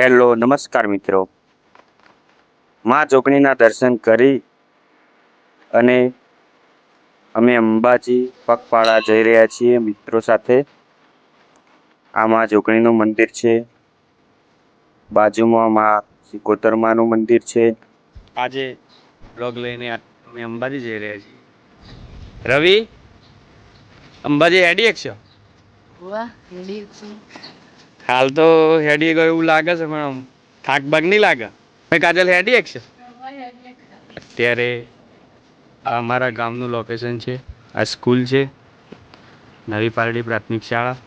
Hello નમસ્કાર મિત્રો. મા જોગણીના દર્શન કરી અને અમે અંબાજી પગપાળા જઈ રહ્યા છીએ મિત્રો સાથે. આ મા જોગણીનું મંદિર છે. બાજુમાં મા સિકોતરમાનું મંદિર છે. આજે બ્લોગ લઈને અમે અંબાજી જઈ રહ્યા છીએ. રવિ અંબાજી એડી એકસો વાહ રેડી છું. હાલ તો હેડી ગયો એવું લાગે છે, પણ થાક બાગ નહીં લાગે. મેં કાજલ હેડી એકશો અત્યારે આ અમારા ગામનું લોકેશન છે, આ સ્કૂલ છે, નવી પારડી પ્રાથમિક શાળા.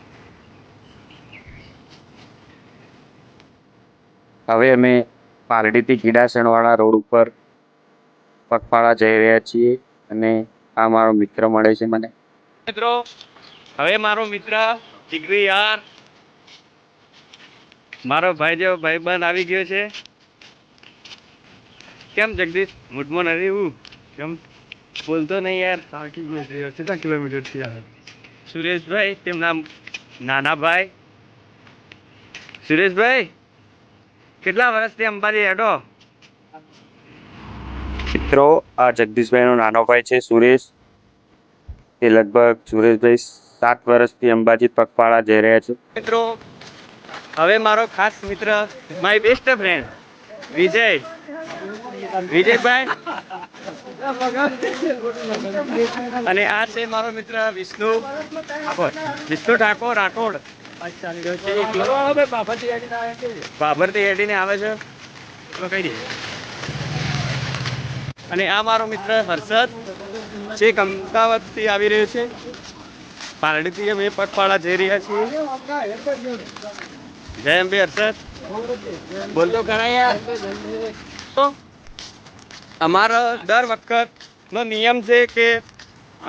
હવે અમે પારડીથી ગીડાસણવાળા રોડ ઉપર પગપાળા જઈ રહ્યા છીએ અને આ મારો મિત્ર મળે છે મને. મિત્રો, હવે મારો મિત્ર જીગરી યાર મારો ભાઈ જેવો ભાઈબંધ આવી ગયો છે. કેમ જગદીશ? મૂડમાં નથી હું કેમ? બોલતો નહીં યાર. થાકી ગયો છે. કેટલા કિલોમીટરથી આવે સુરેશભાઈ તેમના નાના ભાઈ સુરેશભાઈ કેટલા વર્ષથી અંબાજી હેડો? મિત્રો આ જગદીશભાઈનો નાનો ભાઈ છે સુરેશ. એ લગભગ સુરેશભાઈ સાત વર્ષથી અંબાજી પગપાળા જઈ રહ્યા છે. મિત્રો હવે મારો ખાસ મિત્ર માય બેસ્ટ ફ્રેન્ડ વિજય. વિજયભાઈ. અને આ છે મારો મિત્ર વિષ્ણુ. વિષ્ણુ ઠાકોર રાઠોડ. બાબરથી હેડીને આવે છે. કહી અને આ મારો મિત્ર હર્ષદ. છે અમદાવાદથી આવી રહ્યો છે. પારડીથી અમે પગપાળા જઈ રહ્યા છીએ. જય અંબે હર્ષદ. બોલતો તો અમારો દર વખતનો નિયમ છે કે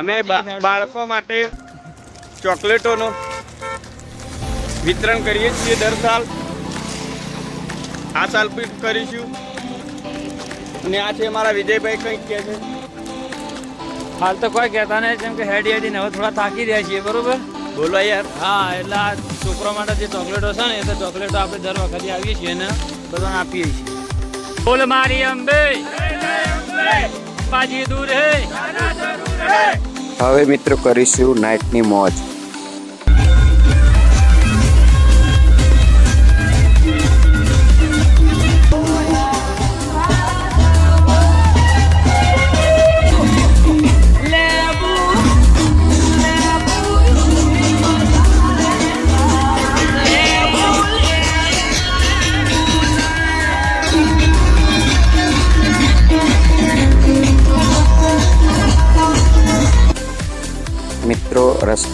અમે બાળકો માટે ચોકલેટોનો વિતરણ કરીએ છીએ દર સાલ. આ સાલ પણ કરીશું. અને આ છે અમારા વિજયભાઈ કંઈક કહે છે. હાલ તો કોઈ કહેતા નહીં કેમ કે હેડી હેડીને હવે થોડા થાકી રહ્યા છીએ બરોબર? બોલો યાર. હા એટલે આ છોકરો માટે જે ચોકલેટો છે ને એ તો ચોકલેટો આપણે દર વખતે આવીએ છીએ અને બધાને આપીએ છીએ. બોલ મારી અંબે. પાજી દૂર હે. હવે મિત્રો કરીશું નાઇટની મોજ.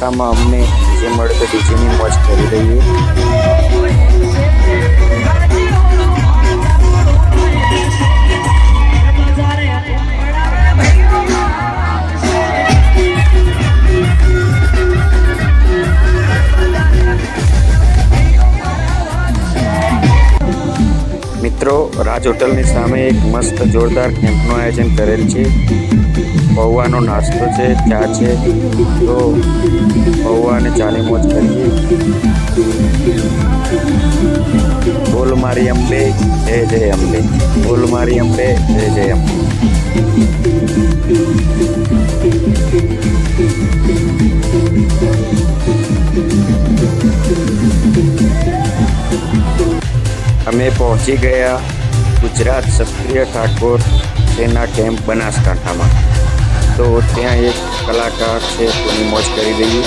રસ્તામાં અમને જે મળતું ડીજેની મોજ કરી દઈએ. રાજ હોટલની સામે એક મસ્ત જોરદાર કેમ્પનું આયોજન કરેલ છે. પૌવાનો નાસ્તો છે, ચા છે. તો પૌવા અને ચાની મોજ કરીએ. બોલ મારી અંબે, જય જય અંબે. બોલ મારી અંબે, જય જય અંબે. અમે પહોંચી ગયા. ગુજરાત ક્ષત્રિય ઠાકોર સેના કેમ્પ બનાસકાંઠામાં. તો ત્યાં એક કલાકાર છે, તેની મોજ કરી દઈએ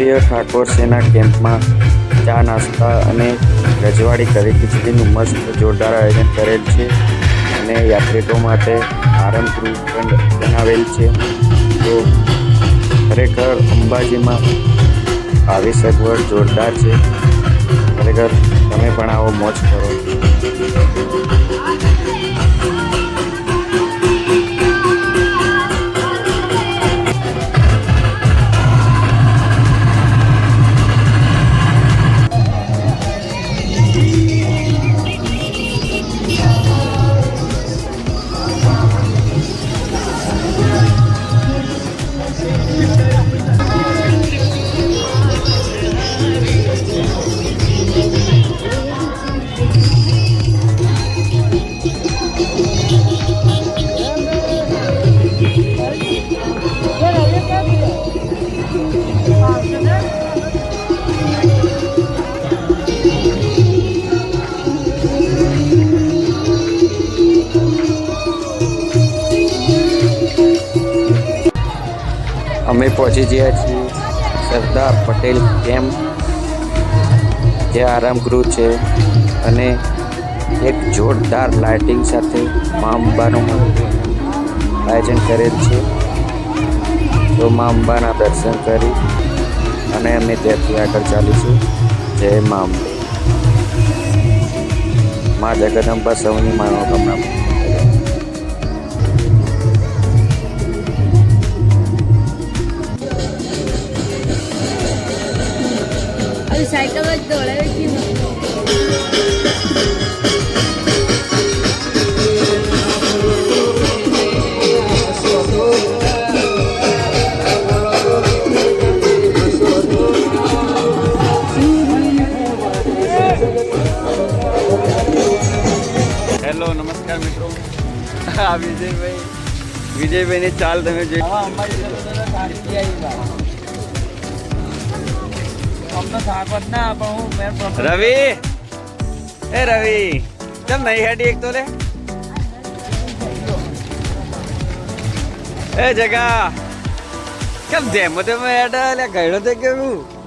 ક્ષત્રિય ઠાકોર સેના કેમ્પમાં ચા, નાસ્તા અને રજવાડી કરી ખીચડીનું મસ્ત જોરદાર આયોજન કરેલ છે અને યાત્રિકો માટે આરામ ગૃહ પણ બનાવેલ છે. તો ખરેખર અંબાજીમાં આવી સગવડ જોરદાર છે. ખરેખર તમે પણ આવો મોજ કરો. અમે પહોંચી ગયા છીએ સરદાર પટેલ કેમ્પ જે આરામગૃહ છે અને એક જોરદાર લાઇટિંગ સાથે મા અંબાનું આયોજન કરેલ છે. તો મા અંબાના દર્શન કરી અને અમે ત્યાંથી આગળ ચાલીશું. જય મા અંબે. મા જગદંબા સૌની મનોકામના અરે સાયકલ જ દોડાવી હેલો નમસ્કાર મિત્રો આ વિજયભાઈ વિજયભાઈની ચાલ તમે જોઈ અમને રવિ! એ રવિ! કેમ નહીં હેડી એક તો લે? એ જગા! કેમ જેમ તેમ હેડ લે, ગયડો તે કેવું?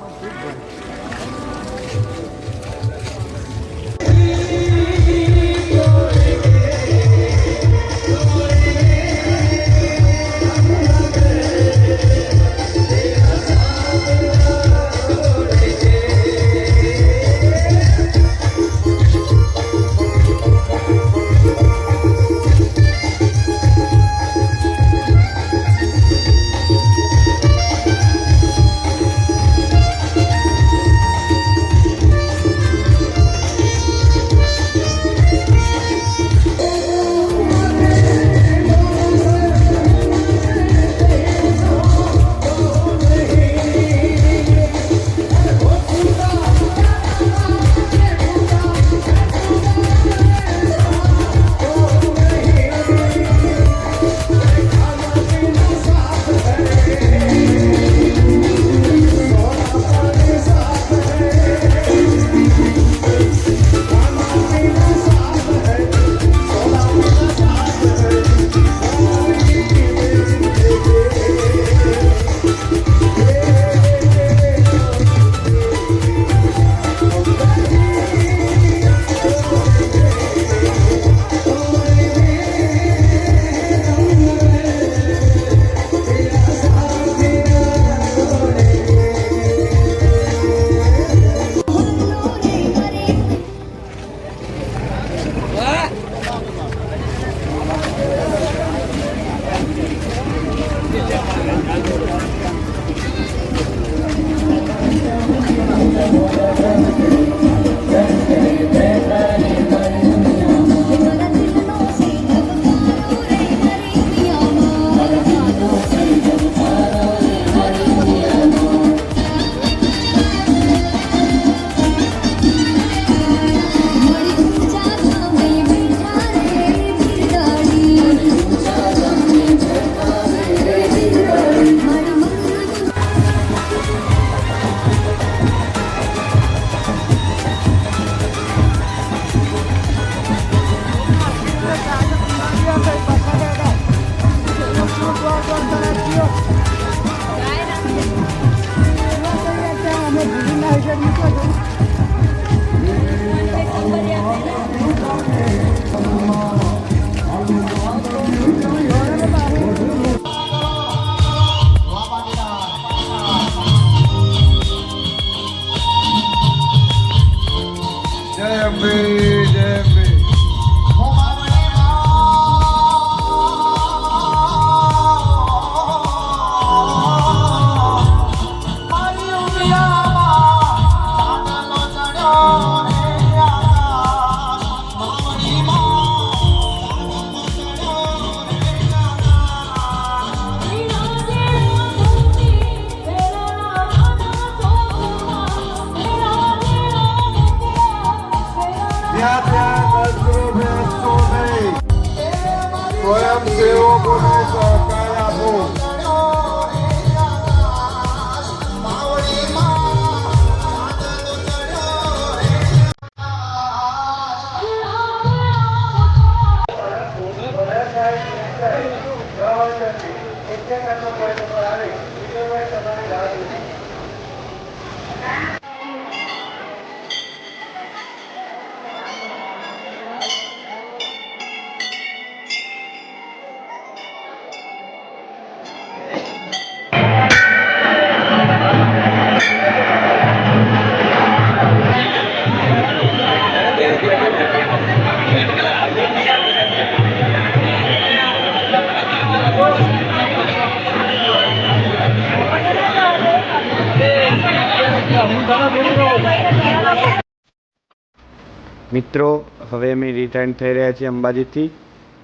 મિત્રો, હવે અમે રિટર્ન થઈ રહ્યા છીએ અંબાજીથી.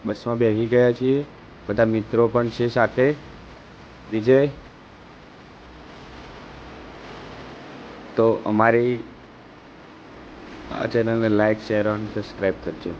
બસમાં બેસી ગયા છીએ. બધા મિત્રો પણ છે સાથે. વિજય. તો અમારી આ ચેનલને લાઈક શેર અને સબસ્ક્રાઈબ કરજો.